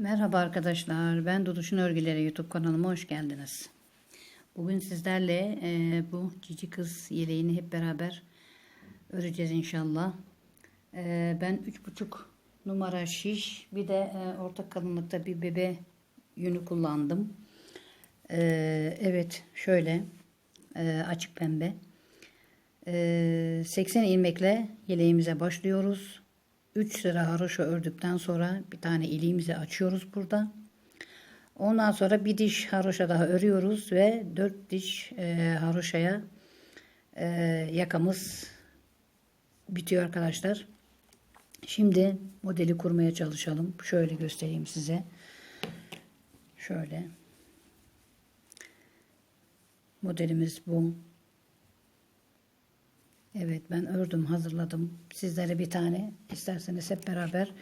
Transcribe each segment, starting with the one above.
Merhaba arkadaşlar, ben Duduş'un Örgüleri YouTube kanalıma hoş geldiniz. Bugün sizlerle e, bu cici kız yeleğini hep beraber öreceğiz inşallah. E, ben 3,5 numara şiş, bir de e, orta kalınlıkta bir bebe yünü kullandım. E, evet, şöyle e, açık pembe. E, 80 ilmekle yeleğimize başlıyoruz. 3 sıra haroşa ördükten sonra bir tane iliğimizi açıyoruz burada. Ondan sonra bir diş haroşa daha örüyoruz ve 4 diş e, haroşaya e, yakamız bitiyor arkadaşlar. Şimdi modeli kurmaya çalışalım. Şöyle göstereyim size. Şöyle. Modelimiz bu. Evet ben ördüm hazırladım. Sizlere bir tane isterseniz hep beraber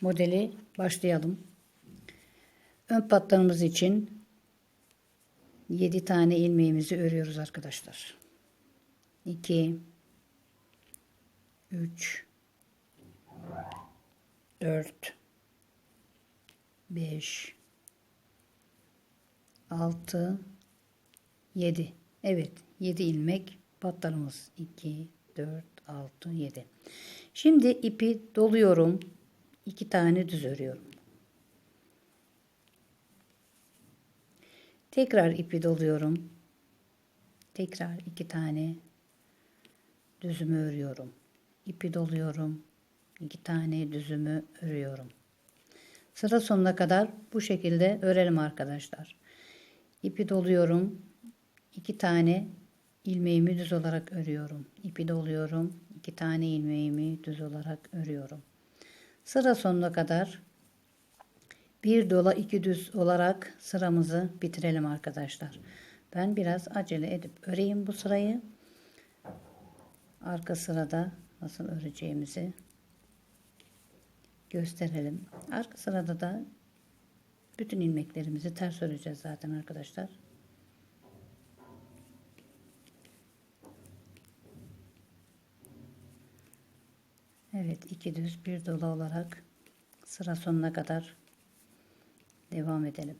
modeli başlayalım. Ön patlarımız için 7 tane ilmeğimizi örüyoruz arkadaşlar. 2 3 4 5 6 7 Evet 7 ilmek patlarımız 2 4 6 7 şimdi ipi doluyorum. 2 tane düz örüyorum. Tekrar ipi doluyorum. Tekrar 2 tane düzümü örüyorum. İpi doluyorum. 2 tane düzümü örüyorum. Sıra sonuna kadar bu şekilde örelim arkadaşlar. İpi doluyorum. 2 tane ilmeğimi düz olarak örüyorum. İpi doluyorum. iki tane ilmeğimi düz olarak örüyorum. Sıra sonuna kadar bir dola iki düz olarak sıramızı bitirelim arkadaşlar. Ben biraz acele edip öreyim bu sırayı. Arka sırada nasıl öreceğimizi gösterelim. Arka sırada da bütün ilmeklerimizi ters öreceğiz zaten arkadaşlar. Evet iki düz bir dolu olarak sıra sonuna kadar devam edelim.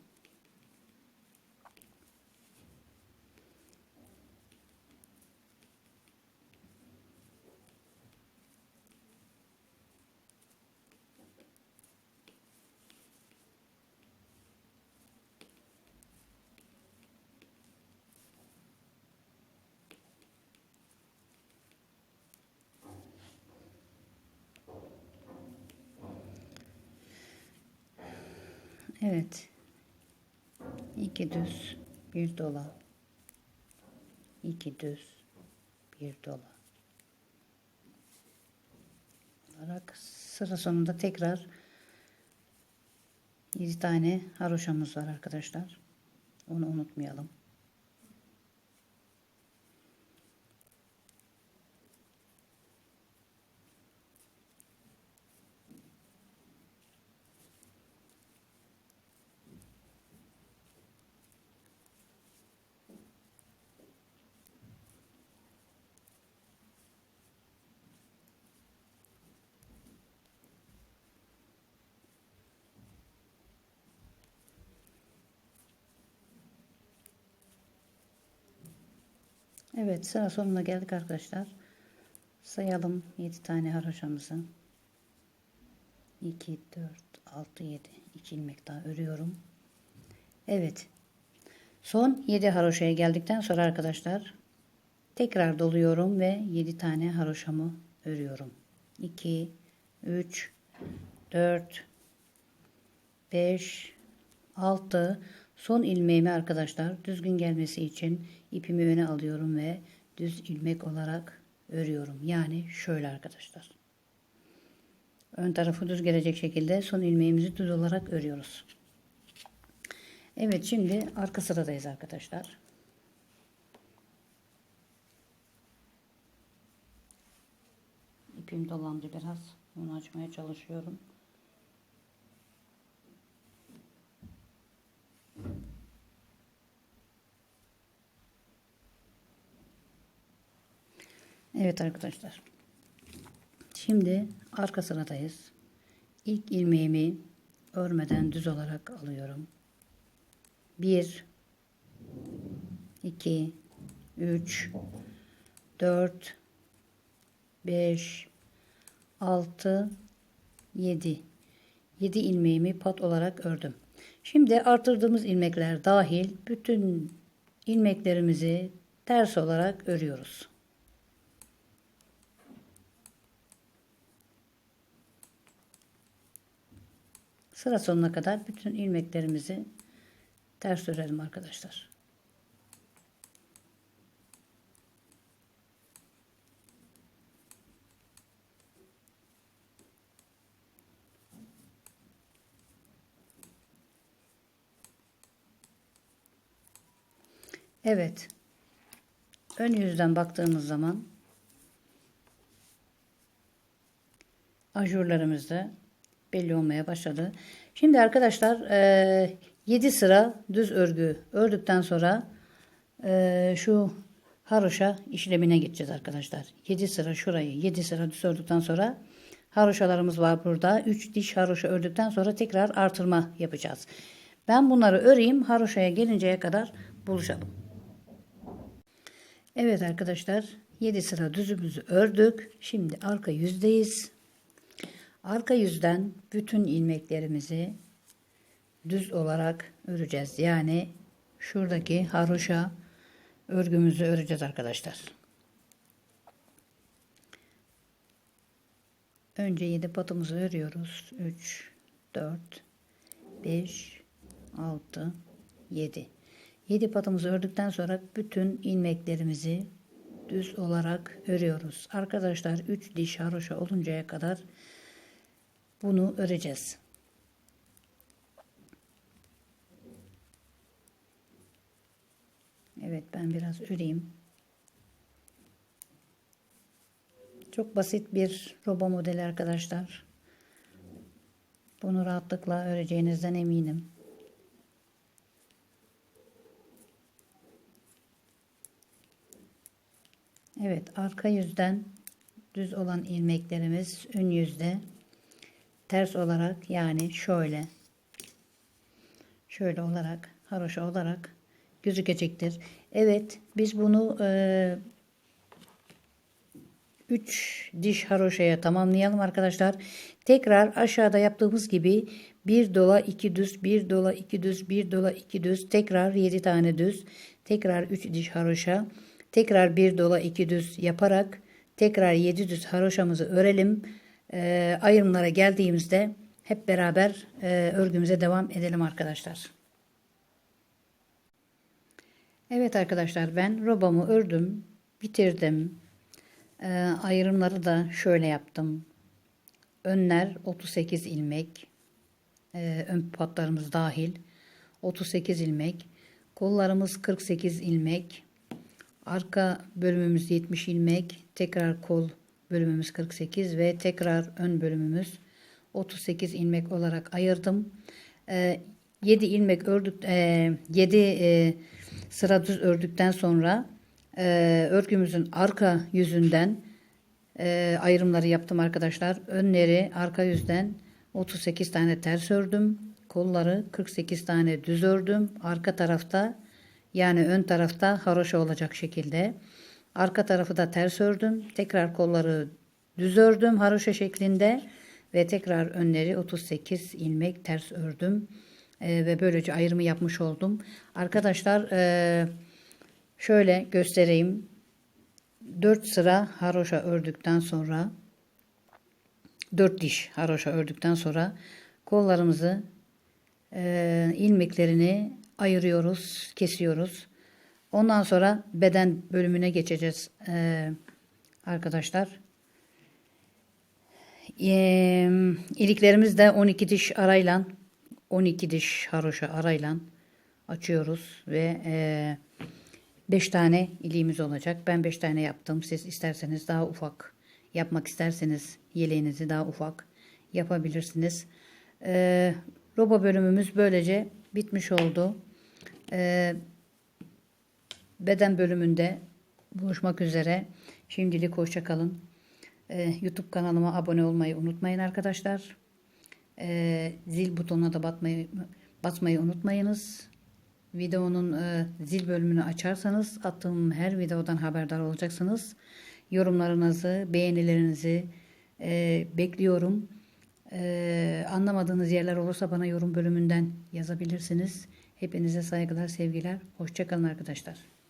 Evet. İki düz, bir dola. İki düz, bir dola. Olarak sıra sonunda tekrar 7 tane haroşamız var arkadaşlar. Onu unutmayalım. Evet sıra sonuna geldik arkadaşlar. Sayalım 7 tane haroşamızı. 2, 4, 6, 7. 2 ilmek daha örüyorum. Evet. Son 7 haroşaya geldikten sonra arkadaşlar tekrar doluyorum ve 7 tane haroşamı örüyorum. 2, 3, 4, 5, 6, Son ilmeğimi arkadaşlar düzgün gelmesi için ipimi öne alıyorum ve düz ilmek olarak örüyorum. Yani şöyle arkadaşlar. Ön tarafı düz gelecek şekilde son ilmeğimizi düz olarak örüyoruz. Evet şimdi arka sıradayız arkadaşlar. İpim dolandı biraz. Onu açmaya çalışıyorum. Evet arkadaşlar. Şimdi arka sıradayız. İlk ilmeğimi örmeden düz olarak alıyorum. 1 2 3 4 5 6 7 7 ilmeğimi pat olarak ördüm. Şimdi artırdığımız ilmekler dahil bütün ilmeklerimizi ters olarak örüyoruz. Sıra sonuna kadar bütün ilmeklerimizi ters örelim arkadaşlar. Evet. Ön yüzden baktığımız zaman ajurlarımız da belli olmaya başladı. Şimdi arkadaşlar 7 sıra düz örgü ördükten sonra e, şu haroşa işlemine geçeceğiz arkadaşlar. 7 sıra şurayı 7 sıra düz ördükten sonra haroşalarımız var burada. 3 diş haroşa ördükten sonra tekrar artırma yapacağız. Ben bunları öreyim. Haroşaya gelinceye kadar buluşalım. Evet arkadaşlar 7 sıra düzümüzü ördük. Şimdi arka yüzdeyiz. Arka yüzden bütün ilmeklerimizi düz olarak öreceğiz. Yani şuradaki haroşa örgümüzü öreceğiz arkadaşlar. Önce 7 patımızı örüyoruz. 3 4 5 6 7 7 patımızı ördükten sonra bütün ilmeklerimizi düz olarak örüyoruz. Arkadaşlar 3 diş haroşa oluncaya kadar bunu öreceğiz. Evet ben biraz öreyim. Çok basit bir robo modeli arkadaşlar. Bunu rahatlıkla öreceğinizden eminim. Evet arka yüzden düz olan ilmeklerimiz ön yüzde ters olarak yani şöyle şöyle olarak haroşa olarak gözükecektir. Evet biz bunu 3 e, diş haroşaya tamamlayalım arkadaşlar. Tekrar aşağıda yaptığımız gibi bir dola iki düz bir dola iki düz bir dola iki düz tekrar 7 tane düz tekrar 3 diş haroşa tekrar bir dola iki düz yaparak tekrar 7 düz haroşamızı örelim e, ayrımlara geldiğimizde hep beraber e, örgümüze devam edelim arkadaşlar. Evet arkadaşlar ben robamı ördüm, bitirdim. E, ayrımları da şöyle yaptım. Önler 38 ilmek, e, ön patlarımız dahil 38 ilmek, kollarımız 48 ilmek, arka bölümümüz 70 ilmek, tekrar kol bölümümüz 48 ve tekrar ön bölümümüz 38 ilmek olarak ayırdım. E, ee, 7 ilmek ördük e, 7 e, sıra düz ördükten sonra e, örgümüzün arka yüzünden e, ayrımları yaptım arkadaşlar. Önleri arka yüzden 38 tane ters ördüm. Kolları 48 tane düz ördüm. Arka tarafta yani ön tarafta haroşa olacak şekilde. Arka tarafı da ters ördüm. Tekrar kolları düz ördüm haroşa şeklinde ve tekrar önleri 38 ilmek ters ördüm. E, ve böylece ayrımı yapmış oldum. Arkadaşlar e, şöyle göstereyim. 4 sıra haroşa ördükten sonra 4 diş haroşa ördükten sonra kollarımızı e, ilmeklerini ayırıyoruz, kesiyoruz. Ondan sonra beden bölümüne geçeceğiz ee, arkadaşlar. Ee, iliklerimiz de 12 diş arayla 12 diş haroşa arayla açıyoruz ve e, 5 tane iliğimiz olacak. Ben 5 tane yaptım. Siz isterseniz daha ufak yapmak isterseniz yeleğinizi daha ufak yapabilirsiniz. E, roba bölümümüz böylece bitmiş oldu. E, beden bölümünde buluşmak üzere. Şimdilik hoşçakalın. Ee, YouTube kanalıma abone olmayı unutmayın arkadaşlar. e, zil butonuna da batmayı, basmayı unutmayınız. Videonun e, zil bölümünü açarsanız attığım her videodan haberdar olacaksınız. Yorumlarınızı, beğenilerinizi e, bekliyorum. E, anlamadığınız yerler olursa bana yorum bölümünden yazabilirsiniz. Hepinize saygılar, sevgiler. Hoşçakalın arkadaşlar.